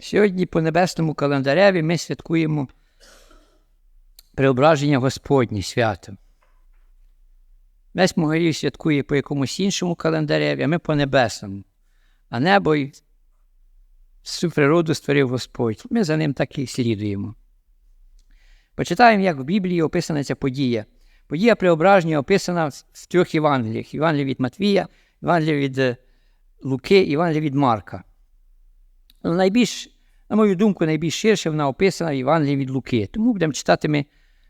Сьогодні по небесному календареві ми святкуємо преображення Господнє свято. Весь Могилів святкує по якомусь іншому календареві, а ми по небесному. А небо й всю природу створив Господь. Ми за ним так і слідуємо. Почитаємо, як в Біблії описана ця подія. Подія преображення описана в трьох Євангеліях: Євангелія від Матвія, Євангелія від е, Луки, Євангелія від Марка. Ну, найбільш, на мою думку, найбільш ширше вона описана в Євангелії від Луки. Тому будемо читати ми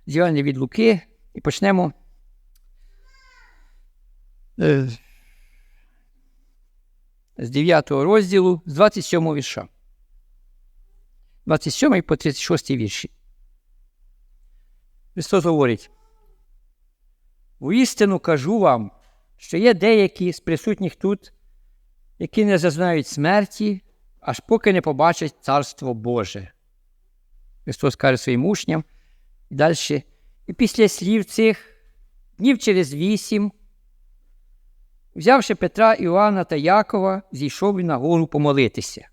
з Євангелія від Луки і почнемо е, з 9 розділу, з 27 вірша. 27 по 36 вірші. Христос говорить. Воістину кажу вам, що є деякі з присутніх тут, які не зазнають смерті, аж поки не побачать Царство Боже. Христос каже своїм учням і далі. І після слів цих днів через вісім, взявши Петра, Іоанна та Якова, зійшов він на гору помолитися.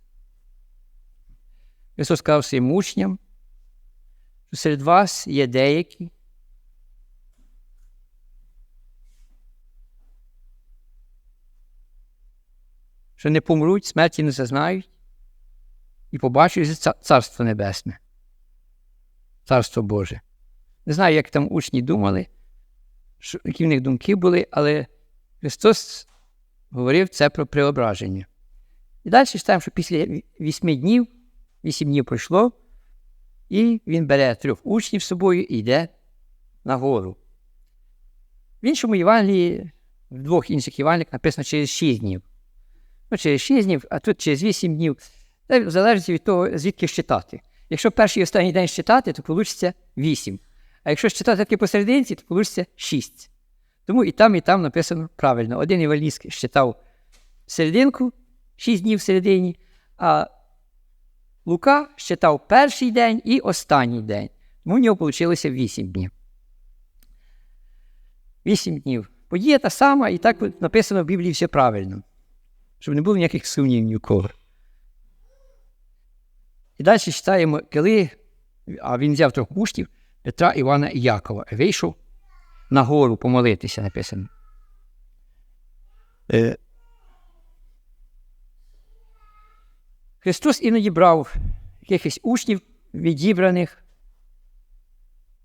Христос сказав своїм учням, що серед вас є деякі, що не помруть, смерті не зазнають, і побачать Царство Небесне, Царство Боже. Не знаю, як там учні думали, які в них думки були, але Христос говорив це про преображення. І далі читаємо, що після вісьми днів, вісім днів пройшло, і він бере трьох учнів з собою і йде на гору. В іншому Євангелії, в двох інших Євангеліях написано через шість днів. Ну, через шість днів, а тут через вісім днів. Це залежить від того, звідки щитати. Якщо перший і останній день щитати, то вийде 8. А якщо щитати таки посерединці, то вийде 6. Тому і там, і там написано правильно. Один Івалійський щитав серединку, 6 днів в середині, а Лука щитав перший день і останній день. Тому в нього вийшло 8 днів. 8 днів. Подія та сама, і так написано в Біблії все правильно. Щоб не було ніяких сумнівів ні у кого. І далі читаємо, коли а він взяв трьох учнів Петра, Івана і Якова, вийшов на гору помолитися, написано. Е, Христос іноді брав якихось учнів відібраних,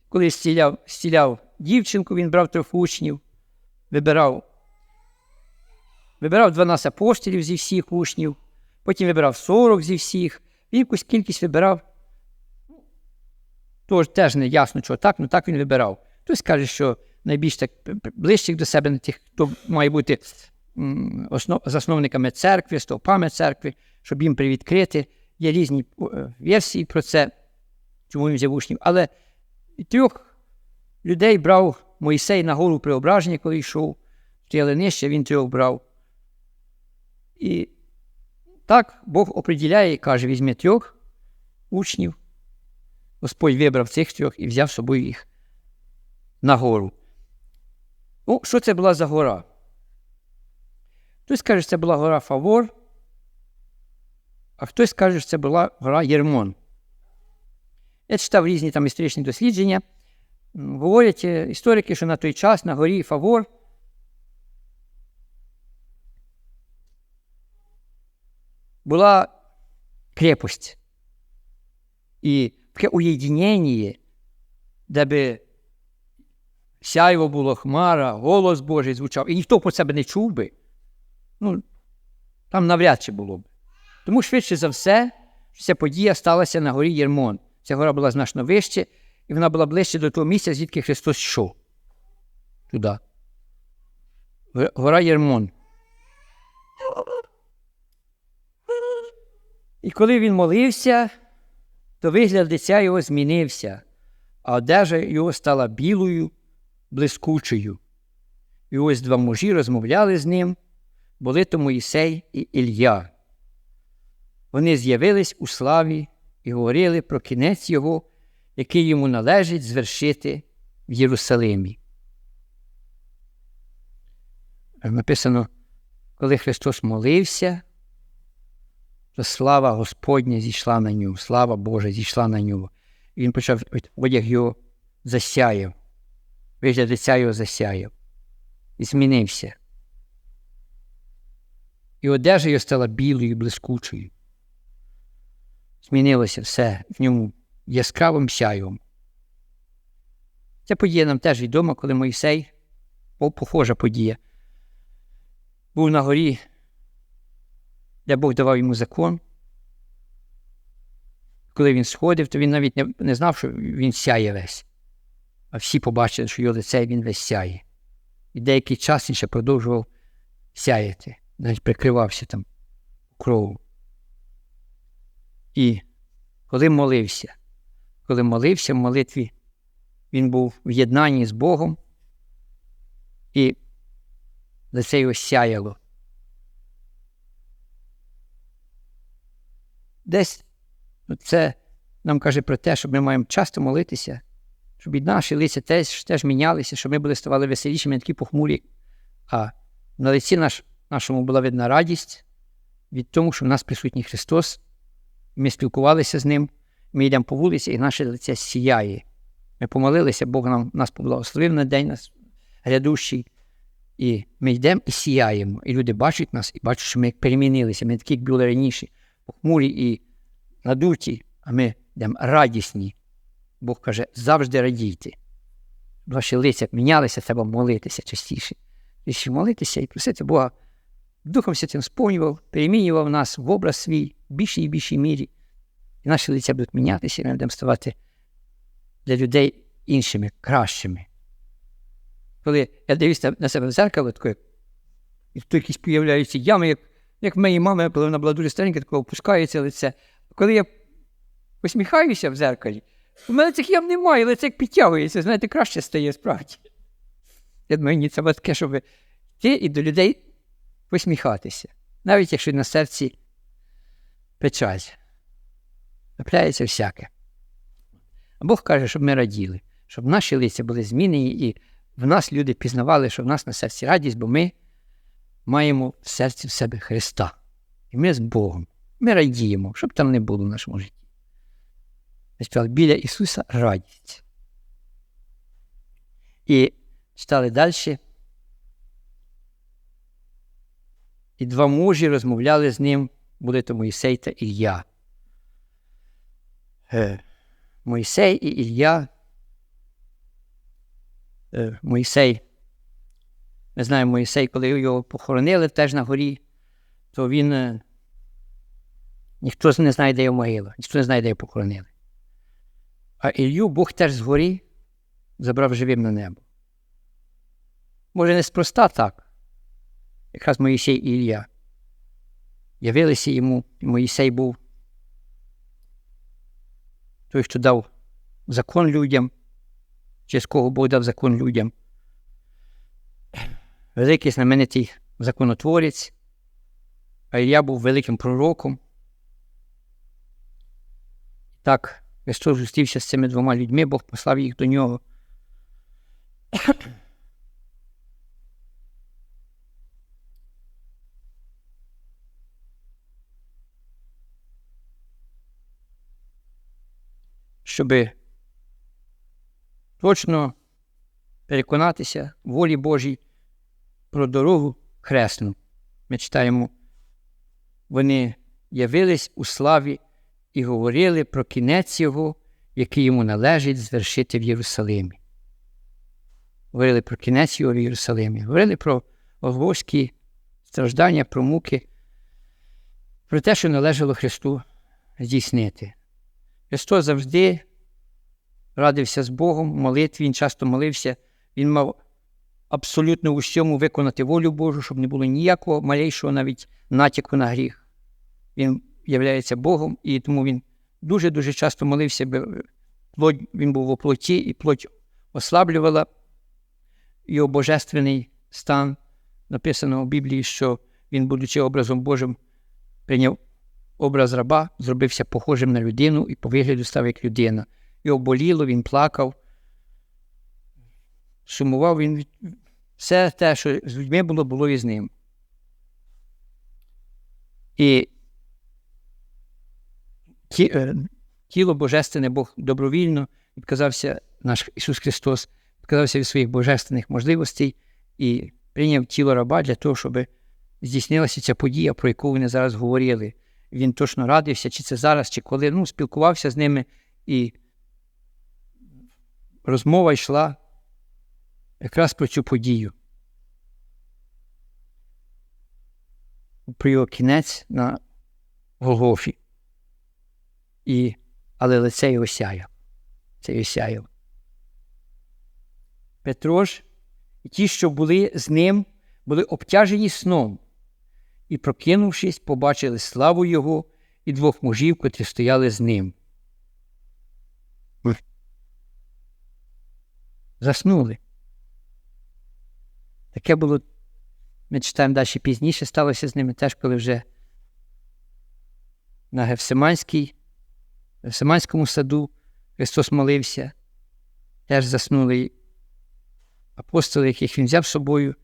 коли стіляв, стіляв дівчинку, він брав трьох учнів, вибирав вибирав 12 апостолів зі всіх учнів, потім вибирав 40 зі всіх, він якусь кількість вибирав. Тож теж не ясно, чого так, але так він вибирав. Хтось каже, що найбільш так ближчих до себе, тих, хто має бути основ, засновниками церкви, стовпами церкви, щоб їм привідкрити. Є різні версії про це, чому він взяв учнів. Але трьох людей брав Моїсей на гору преображення, коли йшов, стояли нижче, він трьох брав. І так Бог оприділяє і каже: візьми трьох учнів. Господь вибрав цих трьох і взяв з собою їх на гору. Ну, що це була за гора? Хтось каже, що це була гора Фавор, а хтось каже, що це була гора Єрмон. Я читав різні там історичні дослідження. Говорять історики, що на той час на горі Фавор була крепость. Уєдинення, де би сяйво було хмара, голос Божий звучав, і ніхто про себе не чув би, ну, там навряд чи було б. Тому швидше за все, ця подія сталася на горі Єрмон. Ця гора була значно вище, і вона була ближче до того місця, звідки Христос йшов. Туди. Гора Єрмон. І коли він молився, то вигляд лиця його змінився, а одежа його стала білою, блискучою. І ось два мужі розмовляли з ним, були то Моїсей і Ілья. Вони з'явились у славі і говорили про кінець його, який йому належить звершити в Єрусалимі. Написано, коли Христос молився, що слава Господня зійшла на нього, слава Божа зійшла на нього. І він почав одяг його засяяв, вигляд лиця його засяяв і змінився. І одежа його стала білою, блискучою. Змінилося все в ньому яскравим сяйвом. Ця подія нам теж відома, коли Мойсей, похожа подія, був на горі, де Бог давав йому закон. Коли він сходив, то він навіть не, не знав, що він сяє весь. А всі побачили, що його лице він весь сяє. І деякий час він ще продовжував сяяти, навіть прикривався там кров'ю. І коли молився, коли молився в молитві, він був в єднанні з Богом, і лице його сяяло. Десь ну, це нам каже про те, що ми маємо часто молитися, щоб і наші лиця теж теж мінялися, щоб ми були ставали веселішими, не такі похмурі, а на лиці наш, нашому була видна радість від того, що в нас присутній Христос, ми спілкувалися з Ним, ми йдемо по вулиці, і наше лице сіяє. Ми помолилися, Бог нам нас поблагословив на день нас грядущий. І ми йдемо і сіяємо. І люди бачать нас і бачать, що ми перемінилися. Ми такі, як були раніше, похмурі і надуті, а ми йдемо радісні. Бог каже, завжди радійте. Ваші лиця мінялися, треба молитися частіше. Ще молитися і просити Бога. Духом Святим сповнював, перемінював нас в образ свій в більшій і більшій мірі. І наші лиця будуть мінятися, і ми будемо ставати для людей іншими, кращими. Коли я дивлюся на себе в зеркало, і тут якісь появляються ями, як як в моїй мами, коли вона була дуже старенька, таке опускається лице. Коли я посміхаюся в зеркалі, у мене цих ям немає, лице як підтягується, знаєте, краще стає справді. Я думаю, ні, це таке, щоб йти і до людей посміхатися, навіть якщо на серці печаль. Трапляється всяке. А Бог каже, щоб ми раділи, щоб наші лиця були змінені, і в нас люди пізнавали, що в нас на серці радість, бо ми маємо в серці в себе Христа. І ми з Богом. Ми радіємо, щоб там не було в нашому житті. Ми сказали, біля Ісуса радість. І читали далі. І два мужі розмовляли з ним, були то Моїсей та Ілля. Мойсей і Ілля. Мойсей, ми знаємо Мойсей, коли його похоронили теж на горі, то він ніхто не знає, де його могила, ніхто не знає, де його похоронили. А Ілью Бог теж згорі забрав живим на небо. Може, неспроста так, якраз Моїсей і Ілля. Явилися йому, і Моїсей був той, хто дав закон людям, через кого Бог дав закон людям. Великий знаменитий законотворець, а Ілля був великим пророком. Так, Христос зустрівся з цими двома людьми, Бог послав їх до нього. щоб точно переконатися волі Божій про дорогу хресну. Ми читаємо, вони явились у славі і говорили про кінець Його, який йому належить звершити в Єрусалимі. Говорили про кінець його в Єрусалимі, говорили про Голгофські страждання, про муки, про те, що належало Христу здійснити. Христос завжди радився з Богом, молитві, він часто молився, він мав абсолютно у всьому виконати волю Божу, щоб не було ніякого малейшого навіть натяку на гріх. Він являється Богом, і тому він дуже-дуже часто молився, бо він був у плоті, і плоть ослаблювала його божественний стан. Написано у Біблії, що він, будучи образом Божим, прийняв образ раба, зробився похожим на людину і по вигляду став як людина. Його боліло, він плакав, сумував він. Все те, що з людьми було, було і з ним. І ті, е, тіло Божественне Бог добровільно відказався, наш Ісус Христос, відказався від своїх божественних можливостей і прийняв тіло раба для того, щоб здійснилася ця подія, про яку вони зараз говорили. Він точно радився, чи це зараз, чи коли. Ну, спілкувався з ними, і розмова йшла якраз про цю подію. Про його кінець на Голгофі. І, Але лице його сяяв. Це його сяяв. Петро ж і ті, що були з ним, були обтяжені сном, і, прокинувшись, побачили славу Його і двох мужів, котрі стояли з ним. Заснули. Таке було, ми читаємо далі пізніше, сталося з ними теж, коли вже на Гефсиманській, Гефсиманському саду Христос молився, теж заснули апостоли, яких він взяв з собою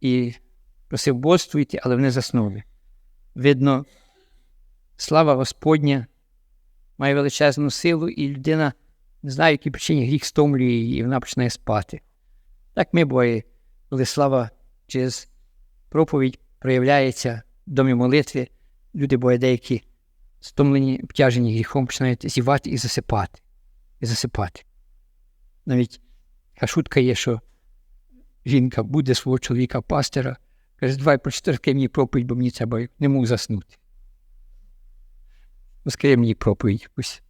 і просив бодствуйте, але вони заснули. Видно, слава Господня має величезну силу, і людина не знає, які причині гріх стомлює її, і вона починає спати. Так ми буває, коли слава через проповідь проявляється в домі молитви, люди буває деякі стомлені, обтяжені гріхом, починають зівати і засипати. І засипати. Навіть така є, що жінка буде свого чоловіка пастора, каже, давай прочитай мені проповідь, бо мені треба не можу заснути. Ну, мені проповідь якусь.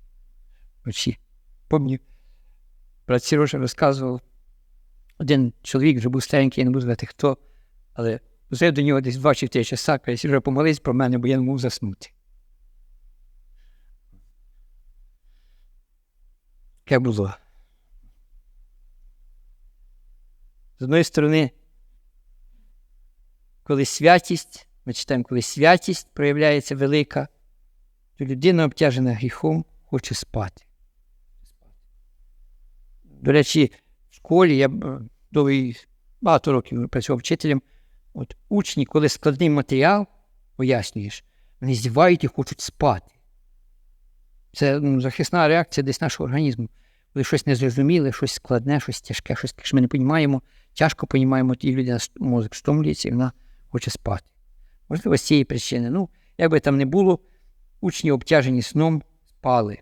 Помню, брат Сірожа розказував, один чоловік вже був старенький, я не буду знати хто, але взяв до нього десь два чи три часа, каже, Сірожа, помолись про мене, бо я не можу заснути. Таке було. З одної сторони, коли святість, ми читаємо, коли святість проявляється велика, то людина, обтяжена гріхом, хоче спати. До речі, школі я довгий, багато років працював вчителем. От Учні, коли складний матеріал пояснюєш, вони здівають і хочуть спати. Це ну, захисна реакція десь нашого організму. Коли щось незрозуміле, щось складне, щось тяжке, щось що ми не розуміємо, тяжко розуміємо, і людина мозок стомлюється і вона хоче спати. Можливо, з цієї причини. Ну, як би там не було, учні обтяжені сном спали.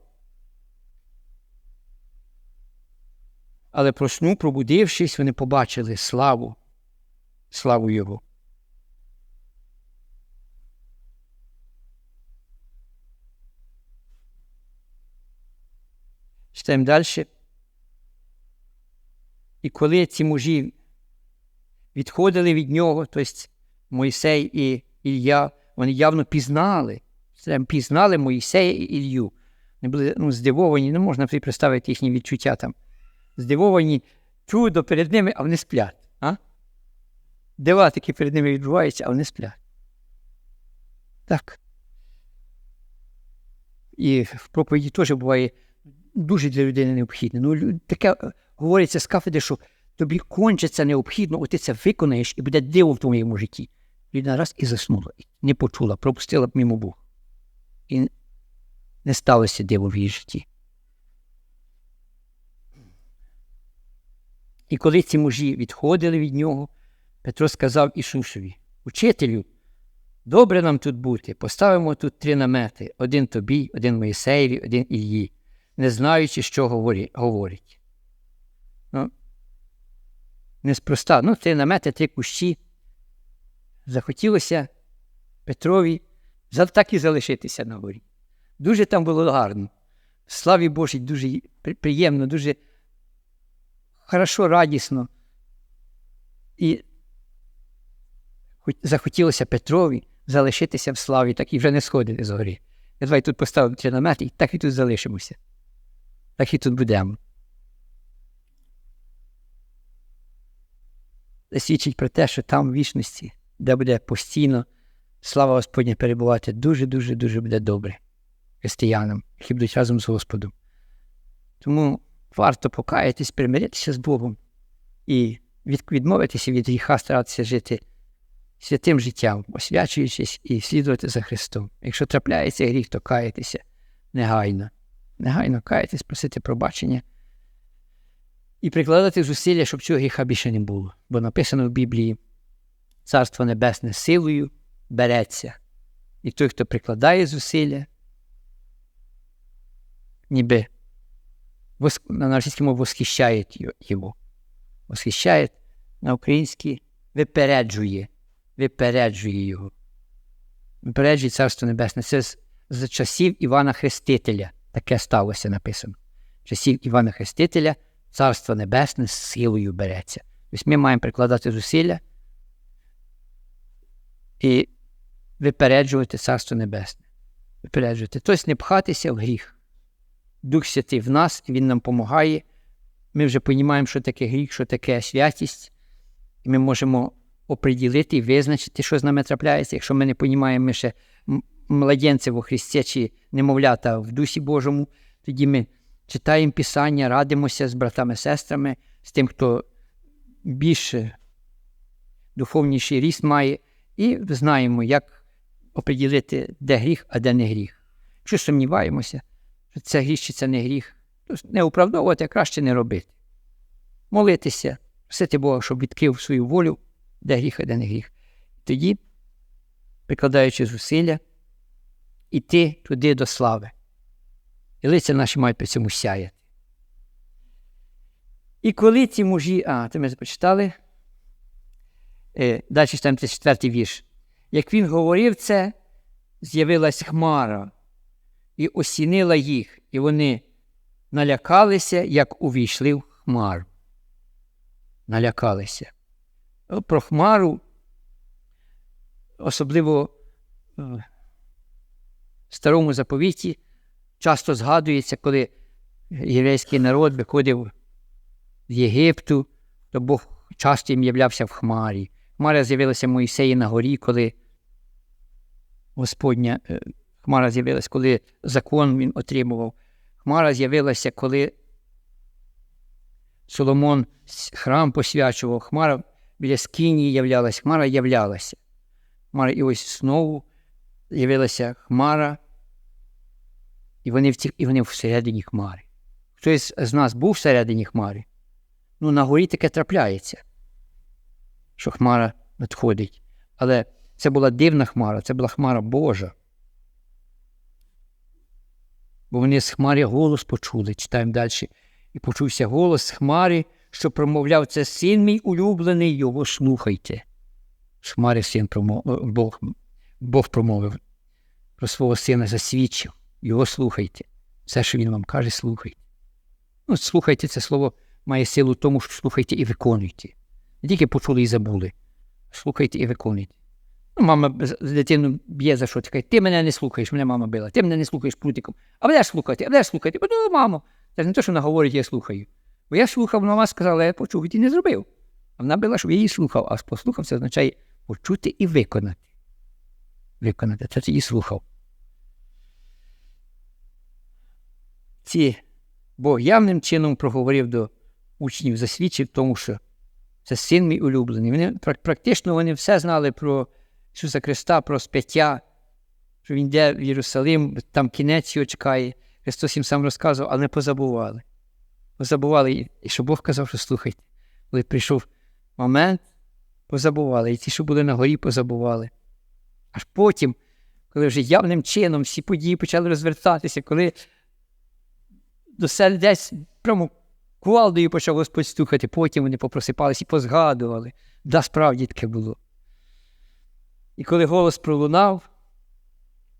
Але про сну, пробудившись, вони побачили славу, славу Його. Читаємо далі. І коли ці мужі відходили від нього, тобто Мойсей і Ілля, вони явно пізнали, пізнали Мойсея і Ілью. Вони були ну, здивовані, не можна представити їхні відчуття там. Здивовані чудо перед ними, а вони сплять. А? Дива такі перед ними відбуваються, а вони сплять. Так. І в проповіді теж буває дуже для людини необхідне. Ну, Таке говориться з кафедри, що тобі кончиться необхідно, от ти це виконаєш і буде диво в твоєму житті. Людина раз і заснула, не почула, пропустила б мимо Бог. І не сталося диво в її житті. І коли ці мужі відходили від нього, Петро сказав Ісусові: Учителю, добре нам тут бути, поставимо тут три намети: один тобі, один Моїсеєві, один Іллі, не знаючи, що говорить. Ну, Неспроста. Ну, три намети, три кущі. Захотілося Петрові так і залишитися на горі. Дуже там було гарно. Славі Божій, дуже приємно, дуже хорошо, радісно. І захотілося Петрові залишитися в славі, так і вже не сходити з гори. Давай тут поставимо три і так і тут залишимося. Так і тут будемо. Це свідчить про те, що там в вічності, де буде постійно слава Господня перебувати, дуже-дуже дуже буде добре християнам, які будуть разом з Господом. Тому варто покаятись, примиритися з Богом і відмовитися від гріха, старатися жити святим життям, освячуючись і слідувати за Христом. Якщо трапляється гріх, то каятися, негайно. Негайно каятись, просити пробачення і прикладати зусилля, щоб цього гріха більше не було. Бо написано в Біблії: Царство Небесне силою береться. І той, хто прикладає зусилля, ніби воск... на російській мові восхищає його. Восхищає на українській випереджує, випереджує його. Випереджує Царство Небесне. Це з, з часів Івана Хрестителя. Таке сталося написано. Часів Івана Хрестителя Царство Небесне з силою береться. Тобто ми маємо прикладати зусилля і випереджувати Царство Небесне. Випереджувати. Тобто не пхатися в гріх. Дух Святий в нас, Він нам допомагає. Ми вже розуміємо, що таке гріх, що таке святість, і ми можемо оприділити і визначити, що з нами трапляється. Якщо ми не розуміємо, ми ще младенці во Христі чи немовлята в Дусі Божому, тоді ми читаємо Писання, радимося з братами, сестрами, з тим, хто більше духовніший ріст має, і знаємо, як оприділити, де гріх, а де не гріх. Якщо сумніваємося, що чи це не гріх, не оправдовувати, а краще не робити. Молитися, просити Бога, щоб відкрив свою волю, де гріх, а де не гріх. Тоді, прикладаючи зусилля, іти туди до слави. І лиця наші мають при цьому сяяти. І коли ці мужі, а, це ми прочитали, е, далі читаємо 34 вірш. Як він говорив це, з'явилась хмара і осінила їх, і вони налякалися, як увійшли в хмару. Налякалися. Про хмару, особливо е, в старому заповіті, часто згадується, коли єврейський народ виходив з Єгипту, то Бог часто їм являвся в Хмарі. Хмара з'явилася Моїсеї на горі, коли Господня е, Хмара з'явилася, коли закон він отримував. Хмара з'явилася, коли Соломон храм посвячував, Хмара біля скинії являлася, Хмара являлася. Хмара і ось знову з'явилася Хмара і вони в ці, і вони всередині хмари. Хтось з нас був всередині хмари. Ну, на горі таке трапляється, що хмара надходить. Але це була дивна хмара, це була хмара Божа. Бо вони з хмари голос почули, читаємо далі. І почувся голос з хмари, що промовляв це син мій улюблений, його слухайте. З хмари син промов... Бог, Бог промовив про свого сина засвідчив. Його слухайте. Все, що він вам каже, слухайте. Ну, слухайте, це слово має силу тому, що слухайте і виконуйте. Не тільки почули і забули. Слухайте і виконуйте. Ну, Мама дитину б'є за що каже, ти мене не слухаєш, мене мама била, ти мене не слухаєш прутиком. А будеш слухати, а будеш слухати. Бо ну, мамо. Це ж не те, що вона говорить, я слухаю. Бо я слухав, мама сказала, я почув, і не зробив. А вона била, щоб я її слухав, а послухав це означає почути і виконати. Виконати. Це її слухав. ці Бог явним чином проговорив до учнів, засвідчив тому, що це син мій улюблений. Вони Практично вони все знали про Ісуса Христа, про сп'яття, що Він йде в Єрусалим, там кінець його чекає. Христос їм сам розказував, але не позабували. Позабували, і що Бог казав, що слухайте. Коли прийшов момент, позабували. І ті, що були на горі, позабували. Аж потім, коли вже явним чином всі події почали розвертатися, коли до сердець прямо кувалдою почав Господь стукати, потім вони попросипалися і позгадували. Да, справді таке було. І коли голос пролунав,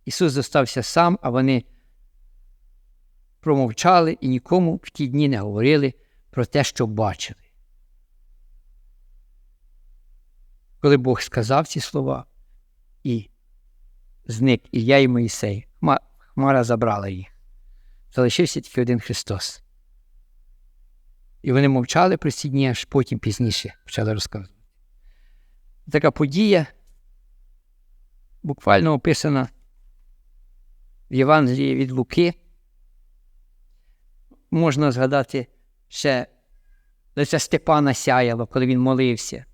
Ісус зостався сам, а вони промовчали і нікому в ті дні не говорили про те, що бачили. Коли Бог сказав ці слова, і зник Ілля і Моїсей, Хмара забрала їх залишився тільки один Христос. І вони мовчали про ці дні, аж потім пізніше почали розказувати. Така подія буквально описана в Євангелії від Луки. Можна згадати ще лице Степана сяяло, коли він молився,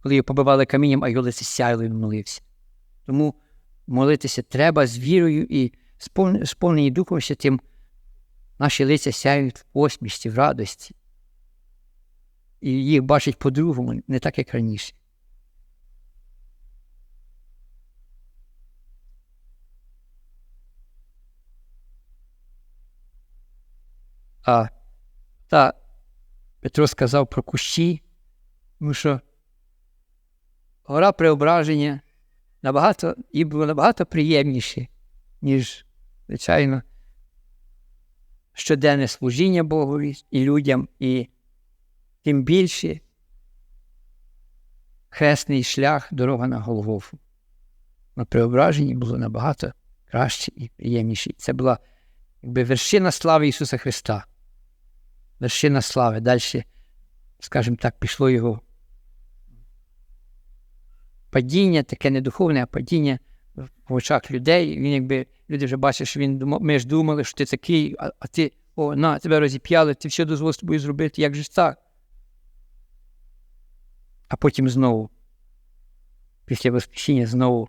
коли його побивали камінням, а його лице сяяло, він молився. Тому молитися треба з вірою і сповнені, Духом Святим, наші лиця сяють в посмішці, в радості. І їх бачать по-другому, не так, як раніше. А та Петро сказав про кущі, тому що гора преображення набагато, їй було набагато приємніше, ніж, звичайно, щоденне служіння Богові і людям, і тим більше хресний шлях, дорога на Голгофу. На преображенні було набагато краще і приємніше. Це була якби вершина слави Ісуса Христа. Вершина слави. Далі, скажімо так, пішло його падіння, таке не духовне, а падіння в очах людей. Він якби люди вже бачать, що він думав, ми ж думали, що ти такий, а, а ти, о, на, тебе розіп'яли, ти все дозволив з тобою зробити, як же так? А потім знову, після Воскресіння, знову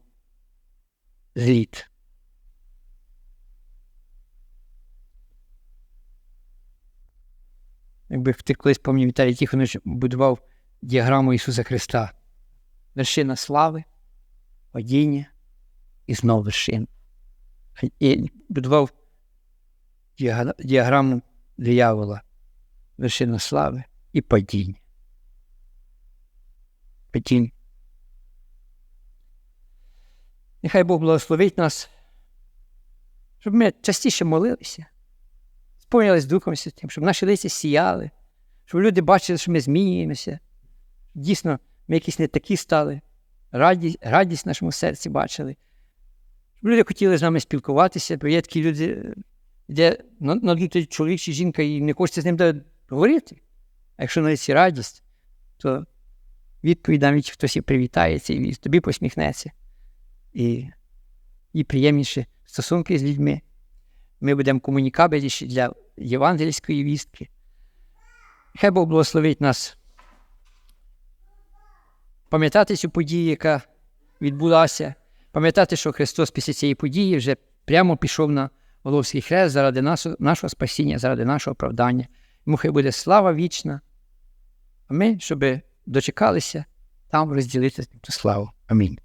зліт. Якби ти колись пам'ятаю, Віталій Тихонович будував діаграму Ісуса Христа. Вершина слави, падіння і знову вершина. І будував діаграму диявола. Вершина слави і падіння. Падіння. Нехай Бог благословить нас, щоб ми частіше молилися, сповнились Духом Святим, щоб наші лиця сіяли, щоб люди бачили, що ми змінюємося. Дійсно, ми якісь не такі стали, радість, радість в нашому серці бачили. Щоб люди хотіли з нами спілкуватися, бо є такі люди, де надутий чоловік чи жінка і не хочеться з ним говорити. А якщо на лиці радість, то відповідь навіть хтось і привітається, і тобі посміхнеться. І і приємніше стосунки з людьми. Ми будемо комунікабельніші для євангельської вістки. Хай Бог благословить нас пам'ятати цю подію, яка відбулася, пам'ятати, що Христос після цієї події вже прямо пішов на Головський хрест заради нашого спасіння, заради нашого оправдання. Йому хай буде слава вічна. А ми, щоб дочекалися там розділити ту славу. Амінь.